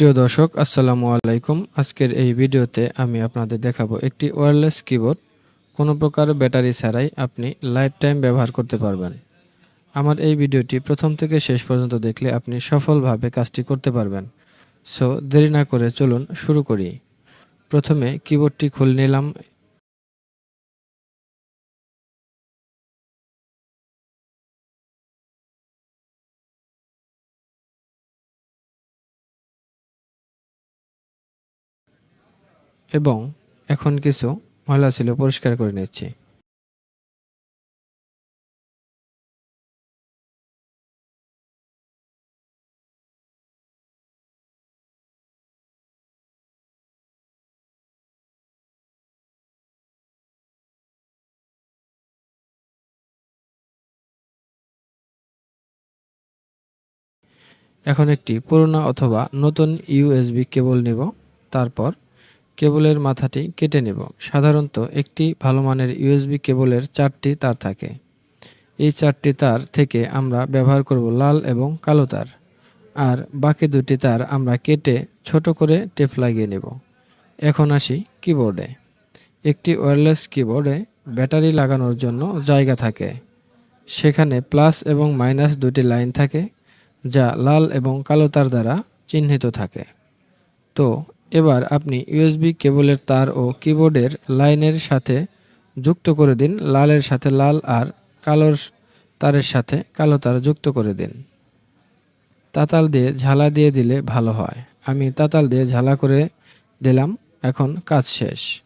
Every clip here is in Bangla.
প্রিয় দর্শক, আসসালামু আলাইকুম। আজকের এই ভিডিওতে আমি আপনাদের দেখাবো একটি ওয়্যারলেস কিবোর্ড। কোনো প্রকার ব্যাটারি ছাড়াই আপনি লাইফ টাইম ব্যবহার করতে পারবেন। আমার এই ভিডিওটি প্রথম থেকে শেষ পর্যন্ত দেখলে আপনি সফলভাবে কাজটি করতে পারবেন। সো দেরি না করে চলুন শুরু করি। প্রথমে কিবোর্ডটি খুলে নিলাম। এবং এখন কিছু ময়লা ছিল পরিষ্কার করে নিচ্ছি। এখন একটি পুরনো অথবা নতুন ইউএসবি কেবল নিব, তারপর কেবলের মাথাটি কেটে নেব। সাধারণত একটি ভালো মানের ইউএসবি কেবলের চারটি তার থাকে। এই চারটি তার থেকে আমরা ব্যবহার করব লাল এবং কালো তার। আর বাকি দুটি তার আমরা কেটে ছোট করে টেপ লাগিয়ে নেব। এখন আসি কিবোর্ডে। একটি ওয়্যারলেস কিবোর্ডে ব্যাটারি লাগানোর জন্য জায়গা থাকে। সেখানে প্লাস এবং মাইনাস দুটি লাইন থাকে, যা লাল এবং কালো তার দ্বারা চিহ্নিত থাকে। তো এবার আপনি ইউএসবি কেবলের তার ও কিবোর্ডের লাইনের সাথে যুক্ত করে দিন। লালের সাথে লাল আর কালোর তারের সাথে কালো তার যুক্ত করে দিন। তাতাল দিয়ে ঝালা দিয়ে দিলে ভালো হয়। আমি তাতাল দিয়ে ঝালা করে দিলাম। এখন কাজ শেষ।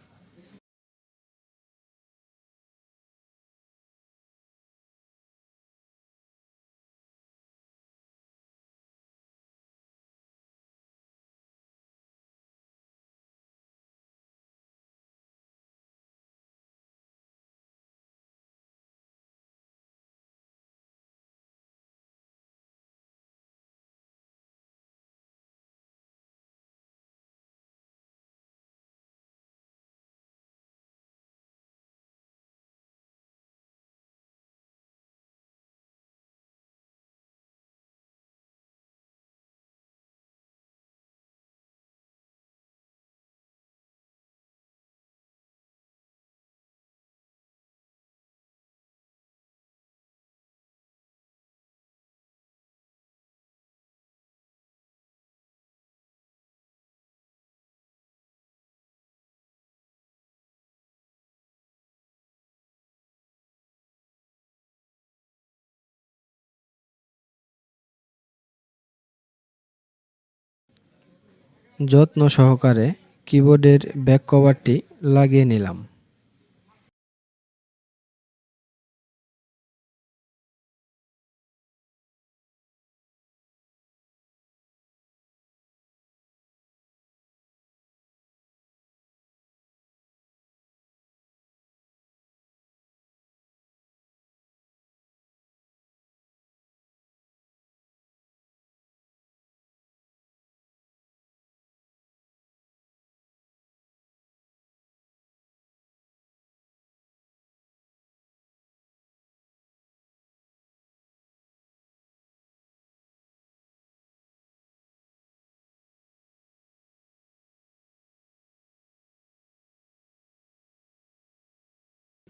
যত্ন সহকারে কিবোর্ডের ব্যাক কভারটি লাগিয়ে নিলাম।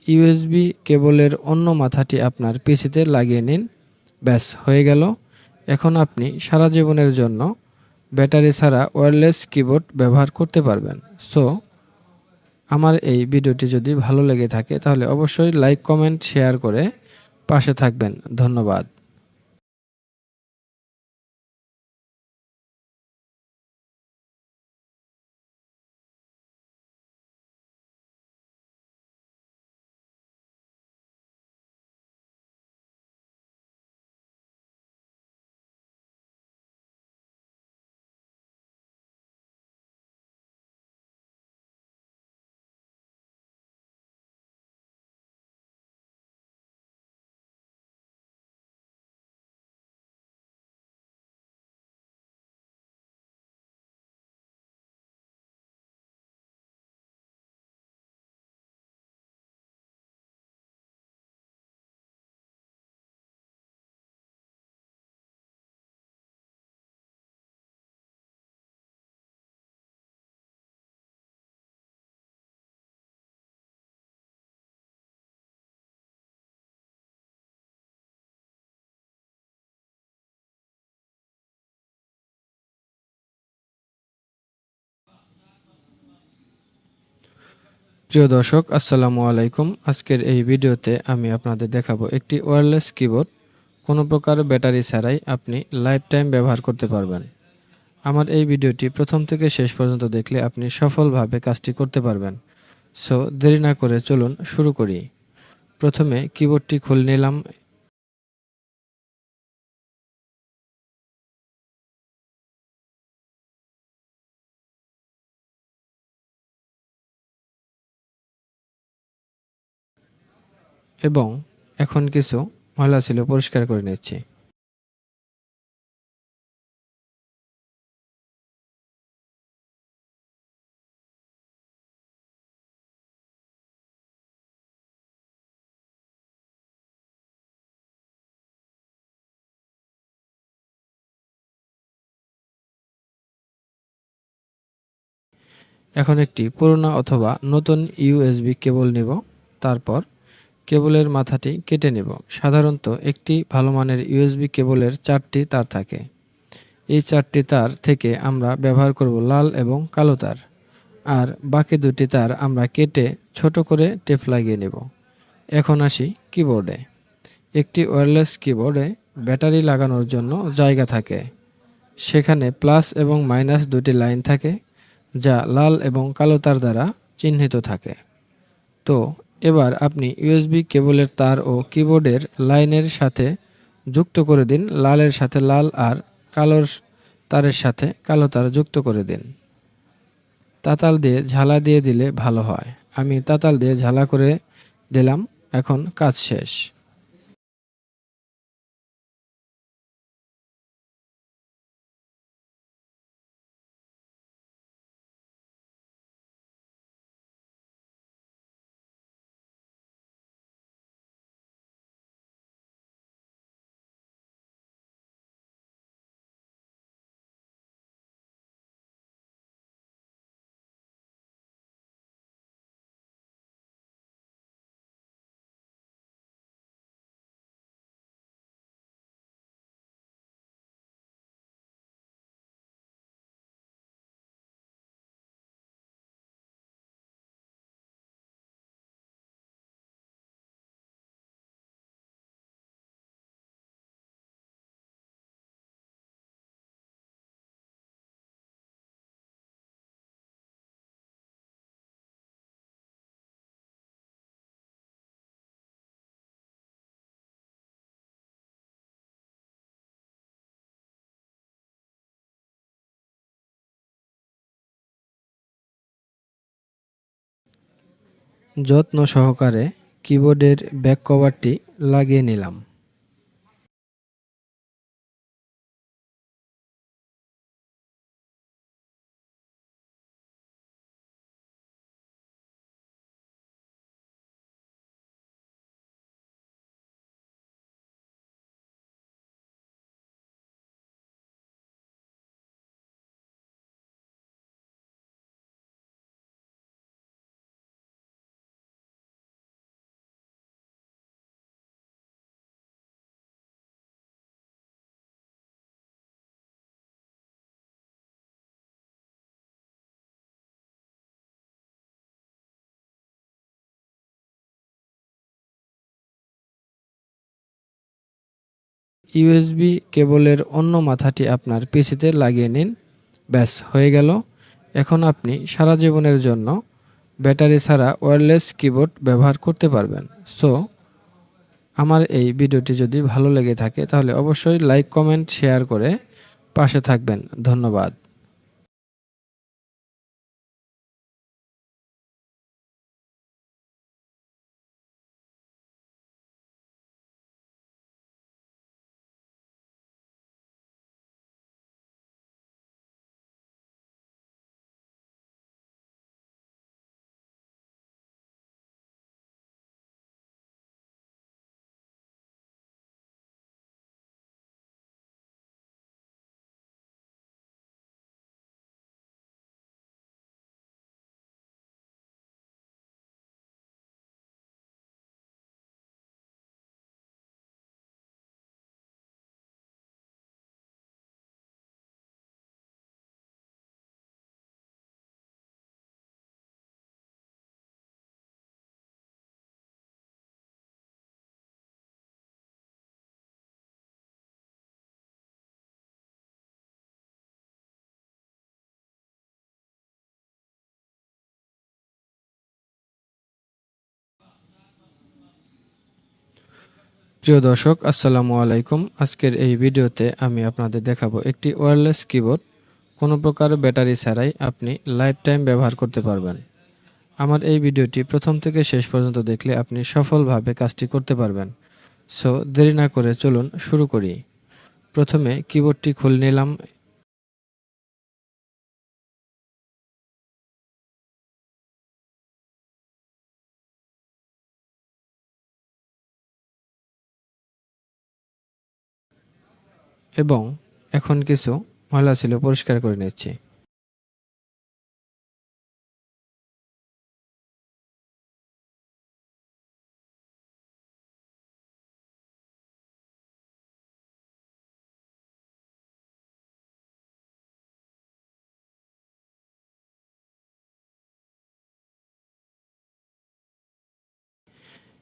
ইউএসবি কেবলের অন্য মাথাটি আপনার পিসিতে লাগিয়ে নিন। ব্যাস, হয়ে গেল। এখন আপনি সারা জীবনের জন্য ব্যাটারি ছাড়া ওয়্যারলেস কিবোর্ড ব্যবহার করতে পারবেন। সো, আমার এই ভিডিওটি যদি ভালো লেগে থাকে, তাহলে অবশ্যই লাইক, কমেন্ট, শেয়ার করে পাশে থাকবেন। ধন্যবাদ। প্রিয় দর্শক, আসসালামু আলাইকুম। আজকের এই ভিডিওতে আমি আপনাদের দেখাবো একটি ওয়্যারলেস কিবোর্ড। কোনো প্রকার ব্যাটারি ছাড়াই আপনি লাইফ টাইম ব্যবহার করতে পারবেন। আমার এই ভিডিওটি প্রথম থেকে শেষ পর্যন্ত দেখলে আপনি সফলভাবে কাজটি করতে পারবেন। সো দেরি না করে চলুন শুরু করি। প্রথমে কিবোর্ডটি খুলে নিলাম। এবং এখন কিছু ময়লা ছিল পরিষ্কার করে নিচ্ছি। এখন একটি পুরোনো অথবা নতুন ইউএসবি কেবল নিব, তারপর কেবলের মাথাটি কেটে নেব। সাধারণত একটি ভালো মানের ইউএসবি কেবলের চারটি তার থাকে। এই চারটি তার থেকে আমরা ব্যবহার করব লাল এবং কালো তার। আর বাকি দুটি তার আমরা কেটে ছোট করে টেপ লাগিয়ে নেব। এখন আসি কিবোর্ডে। একটি ওয়্যারলেস কিবোর্ডে ব্যাটারি লাগানোর জন্য জায়গা থাকে। সেখানে প্লাস এবং মাইনাস দুটি লাইন থাকে, যা লাল এবং কালো তার দ্বারা চিহ্নিত থাকে। তো এবার আপনি ইউএসবি কেবলের তার ও কিবোর্ডের লাইনের সাথে যুক্ত করে দিন, লালের সাথে লাল আর কালোর তারের সাথে কালো তার যুক্ত করে দিন। তাতাল দিয়ে ঝালা দিয়ে দিলে ভালো হয়। আমি তাতাল দিয়ে ঝালা করে দিলাম, এখন কাজ শেষ। যত্ন সহকারে কিবোর্ডের ব্যাক কভারটি লাগিয়ে নিলাম। ইউএসবি কেবলের অন্য মাথাটি আপনার পিসিতে লাগিয়ে নিন। ব্যাস, হয়ে গেল। এখন আপনি সারা জীবনের জন্য ব্যাটারি ছাড়া ওয়্যারলেস কিবোর্ড ব্যবহার করতে পারবেন। সো, আমার এই ভিডিওটি যদি ভালো লেগে থাকে, তাহলে অবশ্যই লাইক, কমেন্ট, শেয়ার করে পাশে থাকবেন। ধন্যবাদ। প্রিয় দর্শক, আসসালামু আলাইকুম। আজকের এই ভিডিওতে আমি আপনাদের দেখাবো একটি ওয়্যারলেস কিবোর্ড। কোনো প্রকার ব্যাটারি ছাড়াই আপনি লাইফ টাইম ব্যবহার করতে পারবেন। আমার এই ভিডিওটি প্রথম থেকে শেষ পর্যন্ত দেখলে আপনি সফলভাবে কাজটি করতে পারবেন। সো দেরি না করে চলুন শুরু করি। প্রথমে কিবোর্ডটি খুলে নিলাম। এবং এখন কিছু ময়লা ছিল পরিষ্কার করে নিচ্ছি।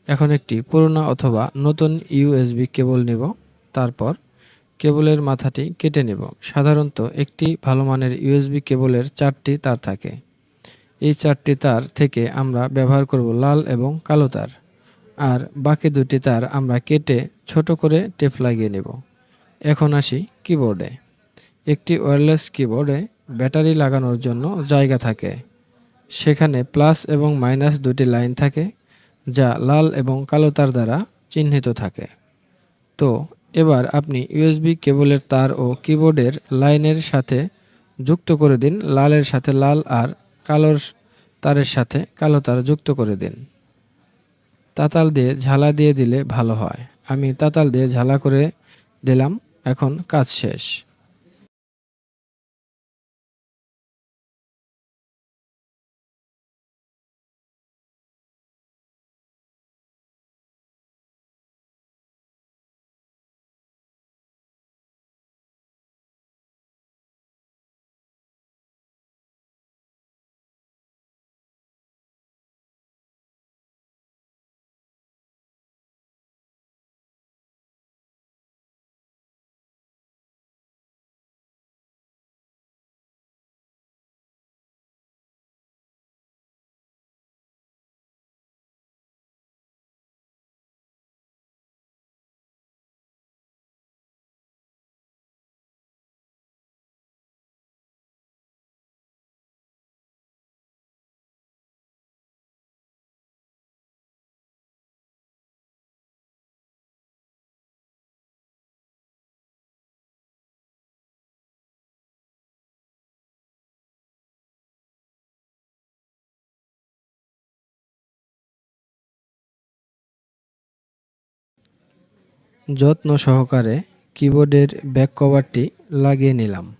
এখন একটি পুরোনো অথবা নতুন ইউএসবি কেবল নিব, তারপর কেবলের মাথাটি কেটে নেব। সাধারণত একটি ভালো মানের ইউএসবি কেবলের চারটি তার থাকে। এই চারটি তার থেকে আমরা ব্যবহার করব লাল এবং কালো তার। আর বাকি দুটি তার আমরা কেটে ছোট করে টেপ লাগিয়ে নেব। এখন আসি কিবোর্ডে। একটি ওয়্যারলেস কিবোর্ডে ব্যাটারি লাগানোর জন্য জায়গা থাকে। সেখানে প্লাস এবং মাইনাস দুটি লাইন থাকে, যা লাল এবং কালো তার দ্বারা চিহ্নিত থাকে। তো এবার আপনি ইউএসবি কেবলের তার ও কিবোর্ডের লাইনের সাথে যুক্ত করে দিন। লালের সাথে লাল আর কালোর তারের সাথে কালো তার যুক্ত করে দিন। তাতাল দিয়ে ঝালা দিয়ে দিলে ভালো হয়। আমি তাতাল দিয়ে ঝালা করে দিলাম। এখন কাজ শেষ। যত্ন সহকারে কিবোর্ডের ব্যাক কভারটি লাগিয়ে নিলাম।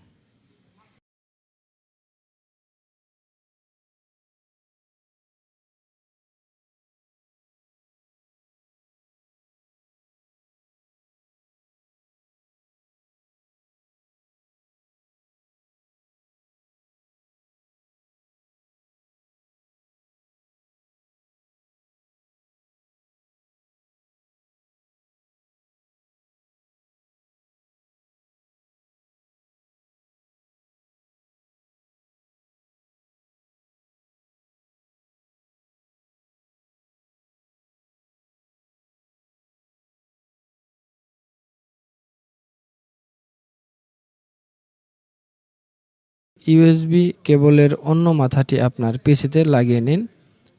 ইউএসবি কেবলের অন্য মাথাটি আপনার পিসিতে লাগিয়ে নিন।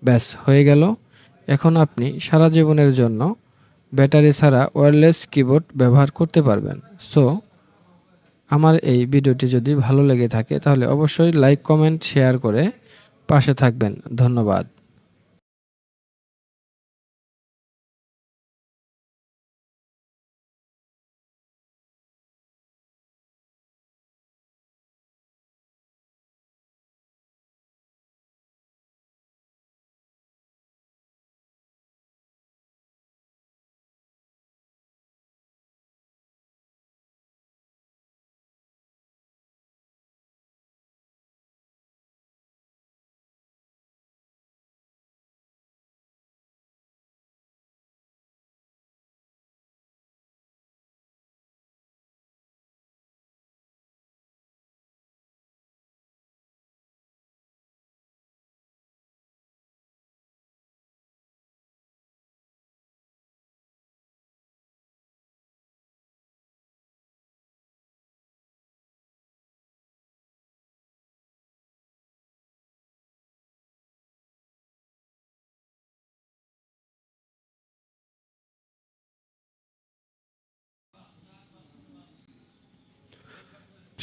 ব্যাস, হয়ে গেল। এখন আপনি সারা জীবনের জন্য ব্যাটারি ছাড়া ওয়্যারলেস কিবোর্ড ব্যবহার করতে পারবেন। সো, আমার এই ভিডিওটি যদি ভালো লেগে থাকে, তাহলে অবশ্যই লাইক, কমেন্ট, শেয়ার করে পাশে থাকবেন। ধন্যবাদ।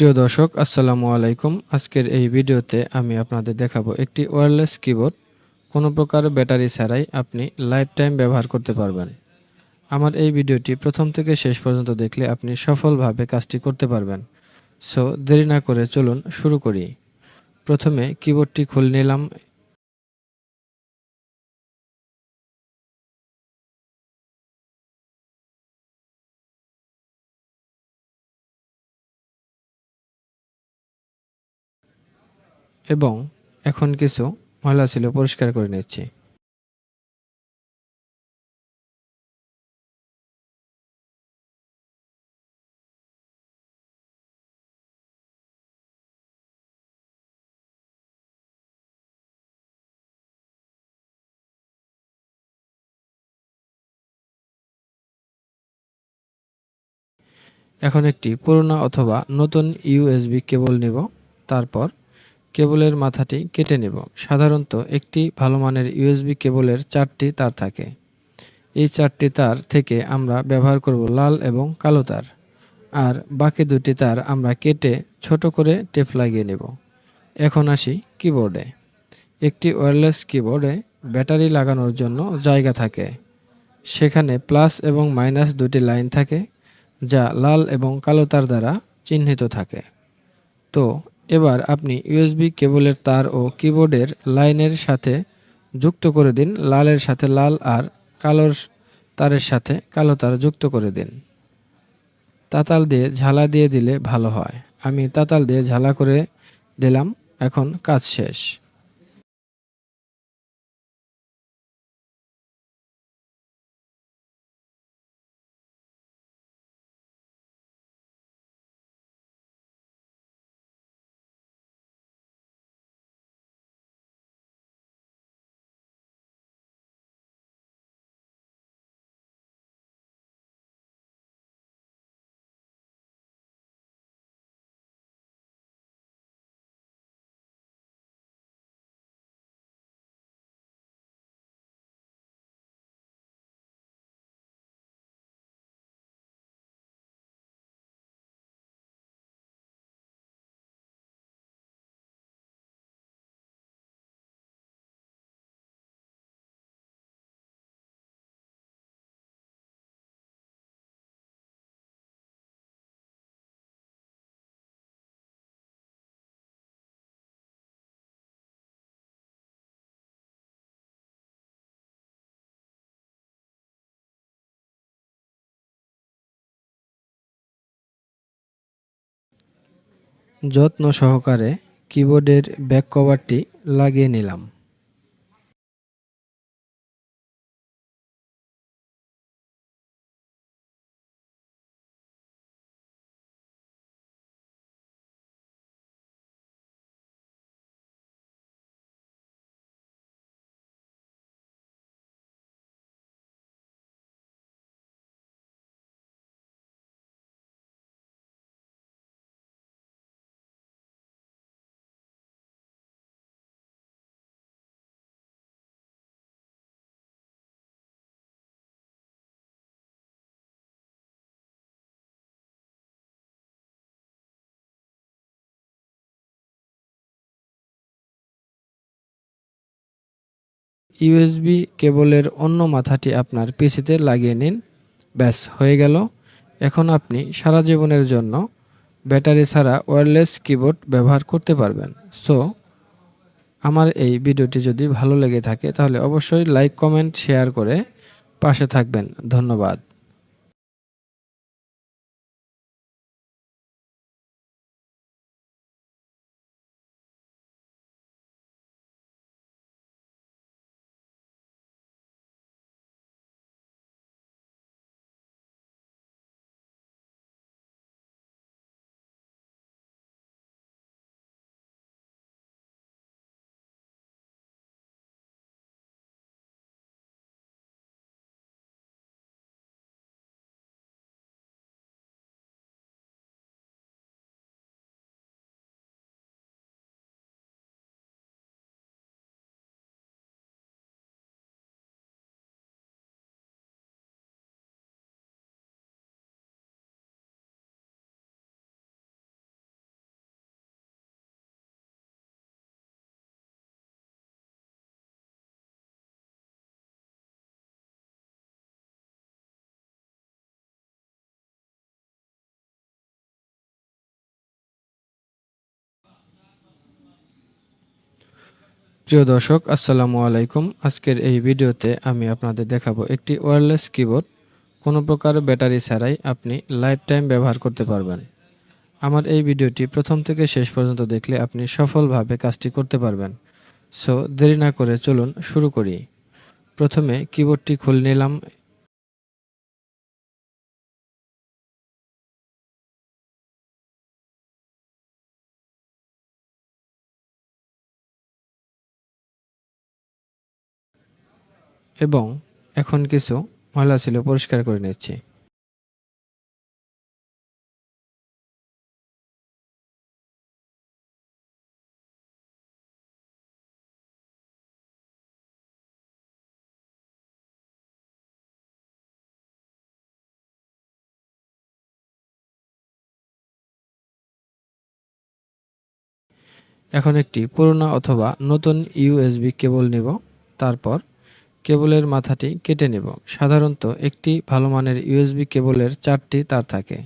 প্রিয় দর্শক, আসসালামু আলাইকুম। আজকের এই ভিডিওতে আমি আপনাদের দেখাবো একটি ওয়্যারলেস কিবোর্ড। কোনো প্রকার ব্যাটারি ছাড়াই আপনি লাইফ টাইম ব্যবহার করতে পারবেন। আমার এই ভিডিওটি প্রথম থেকে শেষ পর্যন্ত দেখলে আপনি সফলভাবে কাজটি করতে পারবেন। সো দেরি না করে চলুন শুরু করি। প্রথমে কিবোর্ডটি খুলে নিলাম। এবং এখন কিছু ময়লা ছিল পরিষ্কার করে নিচ্ছি। এখন একটি পুরোনো অথবা নতুন ইউএসবি কেবল নিব, তারপর কেবলের মাথাটি কেটে নেব। সাধারণত একটি ভালো মানের ইউএসবি কেবলের চারটি তার থাকে। এই চারটি তার থেকে আমরা ব্যবহার করব লাল এবং কালো তার। আর বাকি দুটি তার আমরা কেটে ছোট করে টেপ লাগিয়ে নেব। এখন আসি কিবোর্ডে। একটি ওয়্যারলেস কিবোর্ডে ব্যাটারি লাগানোর জন্য জায়গা থাকে। সেখানে প্লাস এবং মাইনাস দুটি লাইন থাকে, যা লাল এবং কালো তার দ্বারা চিহ্নিত থাকে। তো এবার আপনি ইউএসবি কেবলের তার ও কিবোর্ডের লাইনের সাথে যুক্ত করে দিন। লালের সাথে লাল আর কালোর তারের সাথে কালো তার যুক্ত করে দিন। তাতাল দিয়ে ঝালা দিয়ে দিলে ভালো হয়। আমি তাতাল দিয়ে ঝালা করে দিলাম। এখন কাজ শেষ। যত্ন সহকারে কিবোর্ডের ব্যাক কভারটি লাগিয়ে নিলাম। ইউএসবি কেবলের অন্য মাথাটি আপনার পিসিতে লাগিয়ে নিন। ব্যাস, হয়ে গেল। এখন আপনি সারা জীবনের জন্য ব্যাটারি ছাড়া ওয়্যারলেস কিবোর্ড ব্যবহার করতে পারবেন। সো, আমার এই ভিডিওটি যদি ভালো লেগে থাকে, তাহলে অবশ্যই লাইক, কমেন্ট, শেয়ার করে পাশে থাকবেন। ধন্যবাদ। প্রিয় দর্শক, আসসালামু আলাইকুম। আজকের এই ভিডিওতে আমি আপনাদের দেখাবো একটি ওয়্যারলেস কিবোর্ড। কোনো প্রকার ব্যাটারি ছাড়াই আপনি লাইফ টাইম ব্যবহার করতে পারবেন। আমার এই ভিডিওটি প্রথম থেকে শেষ পর্যন্ত দেখলে আপনি সফলভাবে কাজটি করতে পারবেন। সো দেরি না করে চলুন শুরু করি। প্রথমে কিবোর্ডটি খুলে নিলাম। এবং এখন কিছু ময়লা ছিল পরিষ্কার করে নিচ্ছি। এখন একটি পুরোনো অথবা নতুন ইউএসবি কেবল নিব, তারপর কেবলের মাথাটি কেটে নেব। সাধারণত একটি ভালো মানের ইউএসবি কেবলের চারটি তার থাকে।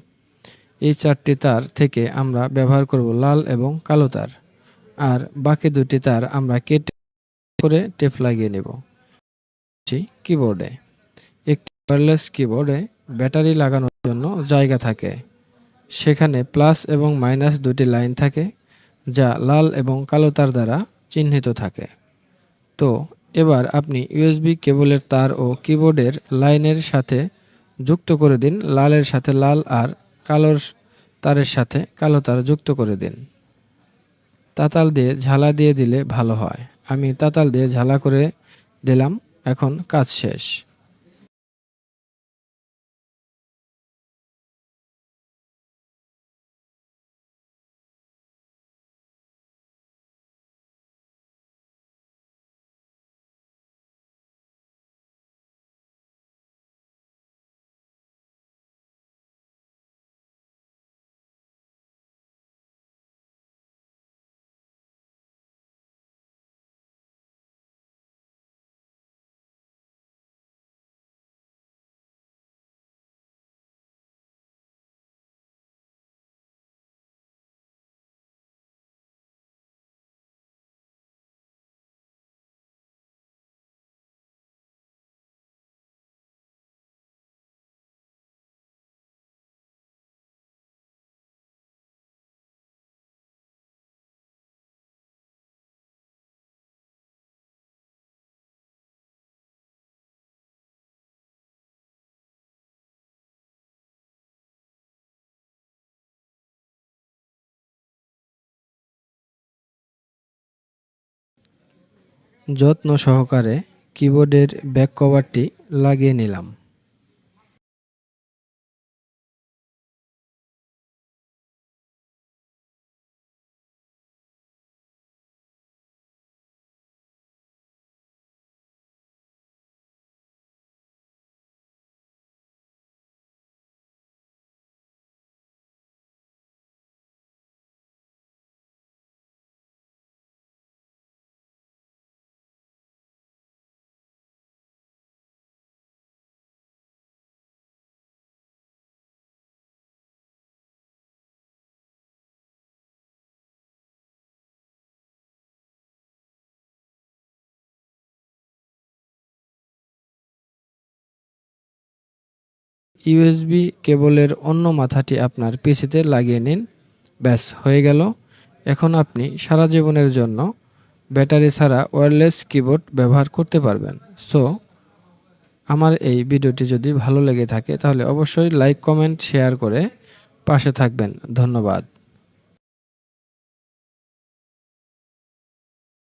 এই চারটি তার থেকে আমরা ব্যবহার করব লাল এবং কালো তার। আর বাকি দুটি তার আমরা কেটে করে টেপ লাগিয়ে নেব। কিবোর্ডে। একটি ওয়্যারলেস কিবোর্ডে ব্যাটারি লাগানোর জন্য জায়গা থাকে। সেখানে প্লাস এবং মাইনাস দুটি লাইন থাকে, যা লাল এবং কালো তার দ্বারা চিহ্নিত থাকে। তো এবার আপনি ইউএসবি কেবলের তার ও কিবোর্ডের লাইনের সাথে যুক্ত করে দিন। লালের সাথে লাল আর কালোর তারের সাথে কালো তার যুক্ত করে দিন। তাতাল দিয়ে ঝালা দিয়ে দিলে ভালো হয়। আমি তাতাল দিয়ে ঝালা করে দিলাম। এখন কাজ শেষ। যত্ন সহকারে কিবোর্ডের ব্যাক কভারটি লাগিয়ে নিলাম। ইউএসবি কেবলের অন্য মাথাটি আপনার পিসিতে লাগিয়ে নিন। ব্যাস, হয়ে গেল। এখন আপনি সারা জীবনের জন্য ব্যাটারি ছাড়া ওয়্যারলেস কিবোর্ড ব্যবহার করতে পারবেন। সো, আমার এই ভিডিওটি যদি ভালো লেগে থাকে, তাহলে অবশ্যই লাইক, কমেন্ট, শেয়ার করে পাশে থাকবেন। ধন্যবাদ।